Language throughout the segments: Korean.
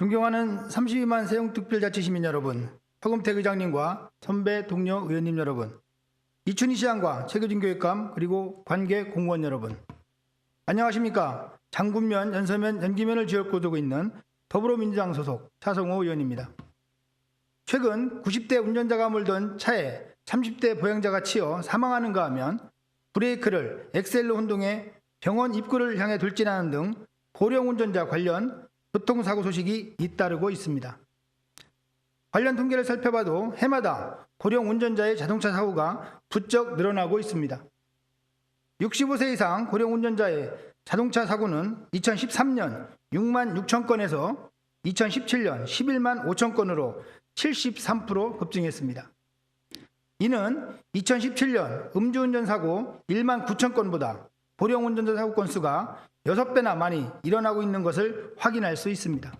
존경하는 32만 세종특별자치 시민 여러분, 허금택 의장님과 선배 동료 의원님 여러분, 이춘희 시장과 최규진 교육감 그리고 관계 공무원 여러분, 안녕하십니까? 장군면, 연서면, 연기면을 지역구 두고 있는 더불어민주당 소속 차성호 의원입니다. 최근 90대 운전자가 몰던 차에 30대 보행자가 치여 사망하는가 하면 브레이크를 엑셀로 혼동해 병원 입구를 향해 돌진하는 등 고령 운전자 관련 교통사고 소식이 잇따르고 있습니다. 관련 통계를 살펴봐도 해마다 고령 운전자의 자동차 사고가 부쩍 늘어나고 있습니다. 65세 이상 고령 운전자의 자동차 사고는 2013년 6만 6천 건에서 2017년 11만 5천 건으로 73% 급증했습니다. 이는 2017년 음주운전 사고 1만 9천 건보다 고령 운전자 사고 건수가 6배나 많이 일어나고 있는 것을 확인할 수 있습니다.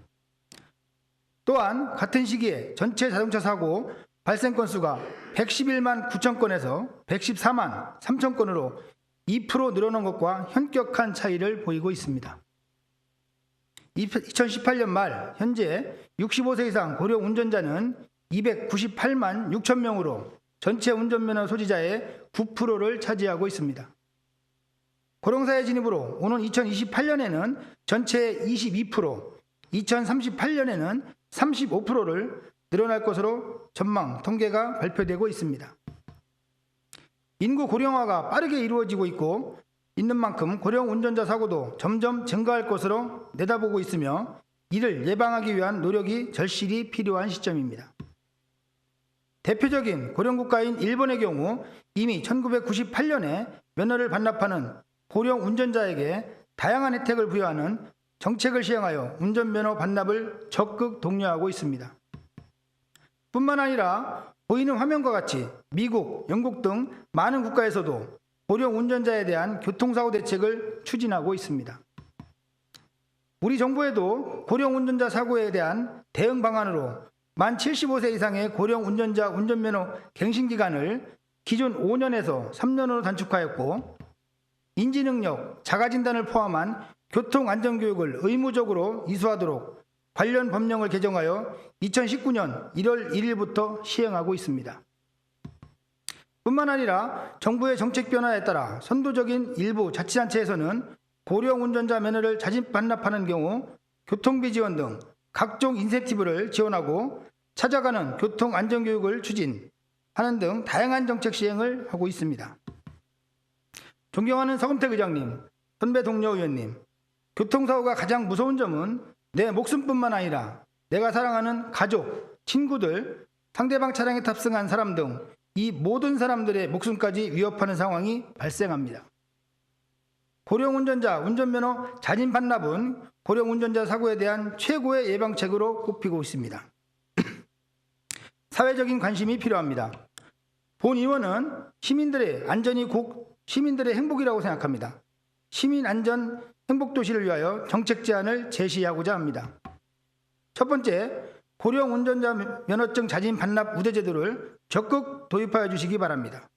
또한 같은 시기에 전체 자동차 사고 발생 건수가 111만 9천 건에서 114만 3천 건으로 2% 늘어난 것과 현격한 차이를 보이고 있습니다. 2018년 말 현재 65세 이상 고령 운전자는 298만 6천 명으로 전체 운전면허 소지자의 9%를 차지하고 있습니다. 고령사회 진입으로 오는 2028년에는 전체의 22%, 2038년에는 35%를 늘어날 것으로 전망 통계가 발표되고 있습니다. 인구 고령화가 빠르게 이루어지고 있고 있는 만큼 고령 운전자 사고도 점점 증가할 것으로 내다보고 있으며 이를 예방하기 위한 노력이 절실히 필요한 시점입니다. 대표적인 고령 국가인 일본의 경우 이미 1998년에 면허를 반납하는 고령 운전자에게 다양한 혜택을 부여하는 정책을 시행하여 운전면허 반납을 적극 독려하고 있습니다. 뿐만 아니라 보이는 화면과 같이 미국, 영국 등 많은 국가에서도 고령 운전자에 대한 교통사고 대책을 추진하고 있습니다. 우리 정부에도 고령 운전자 사고에 대한 대응 방안으로 만 75세 이상의 고령 운전자 운전면허 갱신 기간을 기존 5년에서 3년으로 단축하였고 인지능력, 자가진단을 포함한 교통안전교육을 의무적으로 이수하도록 관련 법령을 개정하여 2019년 1월 1일부터 시행하고 있습니다. 뿐만 아니라 정부의 정책 변화에 따라 선도적인 일부 자치단체에서는 고령 운전자 면허를 자진 반납하는 경우 교통비 지원 등 각종 인센티브를 지원하고 찾아가는 교통 안전교육을 추진하는 등 다양한 정책 시행을 하고 있습니다. 존경하는 서금택 의장님, 선배 동료 의원님, 교통사고가 가장 무서운 점은 내 목숨뿐만 아니라 내가 사랑하는 가족, 친구들, 상대방 차량에 탑승한 사람 등 이 모든 사람들의 목숨까지 위협하는 상황이 발생합니다. 고령 운전자 운전면허 자진 반납은 고령 운전자 사고에 대한 최고의 예방책으로 꼽히고 있습니다. 사회적인 관심이 필요합니다. 본 의원은 시민들의 안전이 곧 시민들의 행복이라고 생각합니다. 시민 안전 행복 도시를 위하여 정책 제안을 제시하고자 합니다. 첫 번째, 고령 운전자 면허증 자진 반납 우대 제도를 적극 도입하여 주시기 바랍니다.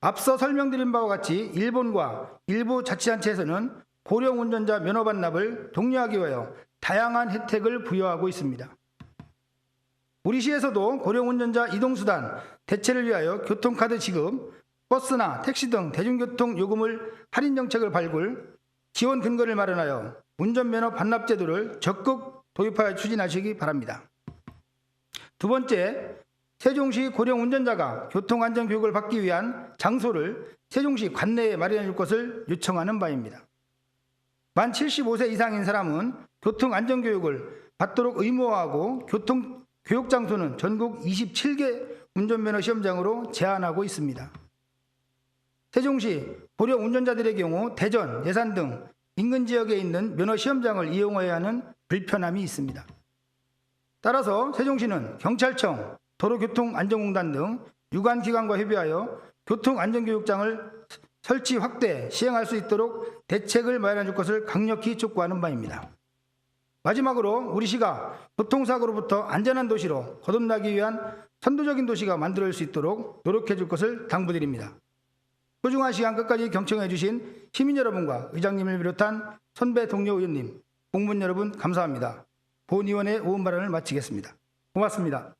앞서 설명드린 바와 같이 일본과 일부 자치단체에서는 고령 운전자 면허 반납을 독려하기 위하여 다양한 혜택을 부여하고 있습니다. 우리 시에서도 고령 운전자 이동수단 대체를 위하여 교통카드 지급, 버스나 택시 등 대중교통 요금을 할인 정책을 발굴, 지원 근거를 마련하여 운전면허 반납 제도를 적극 도입하여 추진하시기 바랍니다. 두 번째, 세종시 고령 운전자가 교통안전 교육을 받기 위한 장소를 세종시 관내에 마련해 줄 것을 요청하는 바입니다. 만 75세 이상인 사람은 교통안전교육을 받도록 의무화하고 교통 교육 장소는 전국 27개 운전면허 시험장으로 제한하고 있습니다. 세종시 고령 운전자들의 경우 대전, 예산 등 인근 지역에 있는 면허 시험장을 이용해야 하는 불편함이 있습니다. 따라서 세종시는 경찰청, 도로교통안전공단 등 유관 기관과 협의하여 교통안전교육장을 설치 확대 시행할 수 있도록 대책을 마련해 줄 것을 강력히 촉구하는 바입니다. 마지막으로 우리 시가 교통사고로부터 안전한 도시로 거듭나기 위한 선도적인 도시가 만들어질 수 있도록 노력해 줄 것을 당부드립니다. 소중한 시간 끝까지 경청해 주신 시민 여러분과 의장님을 비롯한 선배 동료 의원님, 공무원 여러분 감사합니다. 본위원회 오은 발언을 마치겠습니다. 고맙습니다.